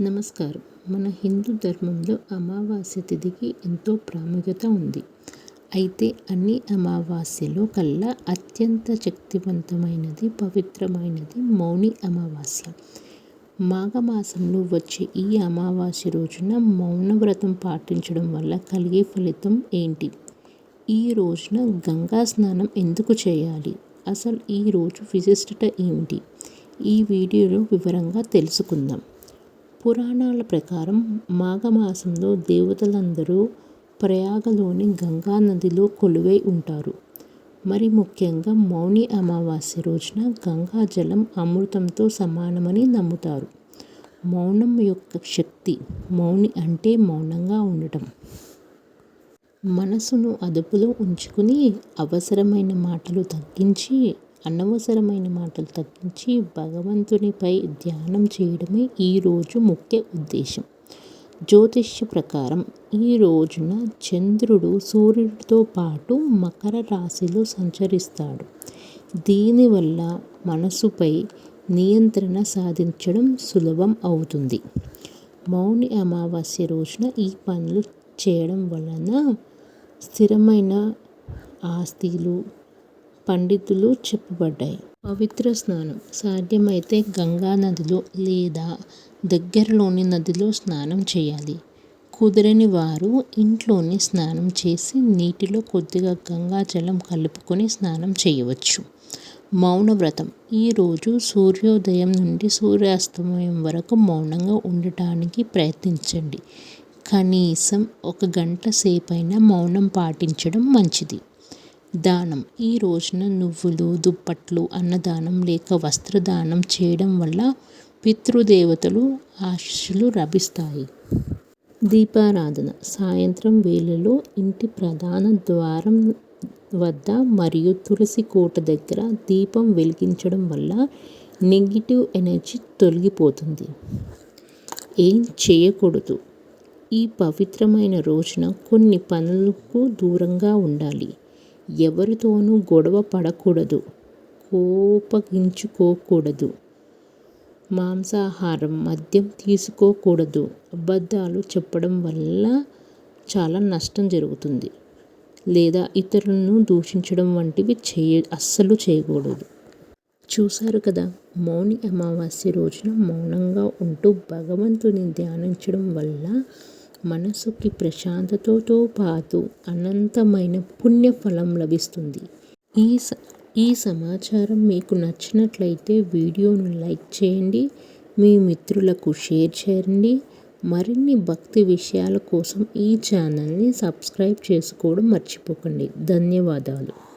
నమస్కారం. మన హిందూ ధర్మంలో అమావాస్య తిథికి ఎంతో ప్రాముఖ్యత ఉంది. అయితే అన్ని అమావాస్యలో కల్లా అత్యంత శక్తివంతమైనది పవిత్రమైనది మౌని అమావాస్య. మాఘమాసంలో వచ్చే ఈ అమావాస్య రోజున మౌన వ్రతం పాటించడం వల్ల కలిగే ఫలితం ఏంటి? ఈ రోజున గంగా స్నానం ఎందుకు చేయాలి? అసలు ఈ రోజు విశిష్టత ఏమిటి ఈ వీడియోలో వివరంగా తెలుసుకుందాం. పురాణాల ప్రకారం మాఘమాసంలో దేవతలందరూ ప్రయాగలోని గంగా నదిలో కొలువై ఉంటారు. మరి ముఖ్యంగా మౌని అమావాస్య రోజున గంగా జలం అమృతంతో సమానమని నమ్ముతారు. మౌనం యొక్క శక్తి మౌని అంటే మౌనంగా ఉండటం. మనసును అదుపులో ఉంచుకుని అవసరమైన మాటలు తగ్గించి అనవసరమైన మాటలు తగ్గించి భగవంతునిపై ధ్యానం చేయడమే ఈరోజు ముఖ్య ఉద్దేశం. జ్యోతిష్య ప్రకారం ఈ రోజున చంద్రుడు సూర్యుడితో పాటు మకర రాశిలో సంచరిస్తాడు. దీనివల్ల మనసుపై నియంత్రణ సాధించడం సులభం అవుతుంది. మౌని అమావాస్య రోజున ఈ పనులు చేయడం వలన స్థిరమైన ఆస్తిలు పండితులు చెప్పబడ్డాయి. పవిత్ర స్నానం సాధ్యమైతే గంగా నదిలో లేదా దగ్గరలోని నదిలో స్నానం చేయాలి. కుదరని వారు ఇంట్లోనే స్నానం చేసి నీటిలో కొద్దిగా గంగా జలం కలుపుకొని స్నానం చేయవచ్చు. మౌన వ్రతం. ఈరోజు సూర్యోదయం నుండి సూర్యాస్తమయం వరకు మౌనంగా ఉండటానికి ప్రయత్నించండి. కనీసం ఒక గంట సేపైనా మౌనం పాటించడం మంచిది. దానం. ఈ రోజున నువ్వులు దుప్పట్లు అన్నదానం లేక వస్త్రదానం చేయడం వల్ల పితృదేవతలు ఆశీస్సులు లభిస్తాయి. దీపారాధన. సాయంత్రం వేళలో ఇంటి ప్రధాన ద్వారం వద్ద మరియు తులసి కోట దగ్గర దీపం వెలిగించడం వల్ల నెగిటివ్ ఎనర్జీ తొలగిపోతుంది. ఏం చేయకూడదు. ఈ పవిత్రమైన రోజున కొన్ని పనులకు దూరంగా ఉండాలి. ఎవరితోనూ గొడవ పడకూడదు. కోపగించుకోకూడదు. మాంసాహారం మద్యం తీసుకోకూడదు. అబద్ధాలు చెప్పడం వల్ల చాలా నష్టం జరుగుతుంది. లేదా ఇతరులను దూషించడం వంటివి చేయ అస్సలు చేయకూడదు. చూశారు కదా మౌని అమావాస్య రోజున మౌనంగా ఉంటూ భగవంతుని ధ్యానించడం వల్ల మనసుకి ప్రశాంతతతో పాటు అనంతమైన పుణ్యఫలం లభిస్తుంది. ఈ ఈ సమాచారం మీకు నచ్చినట్లయితే వీడియోను లైక్ చేయండి మీ మిత్రులకు షేర్ చేయండి మరిన్ని భక్తి విషయాల కోసం ఈ ఛానల్ని సబ్స్క్రైబ్ చేసుకోవడం మర్చిపోకండి. ధన్యవాదాలు.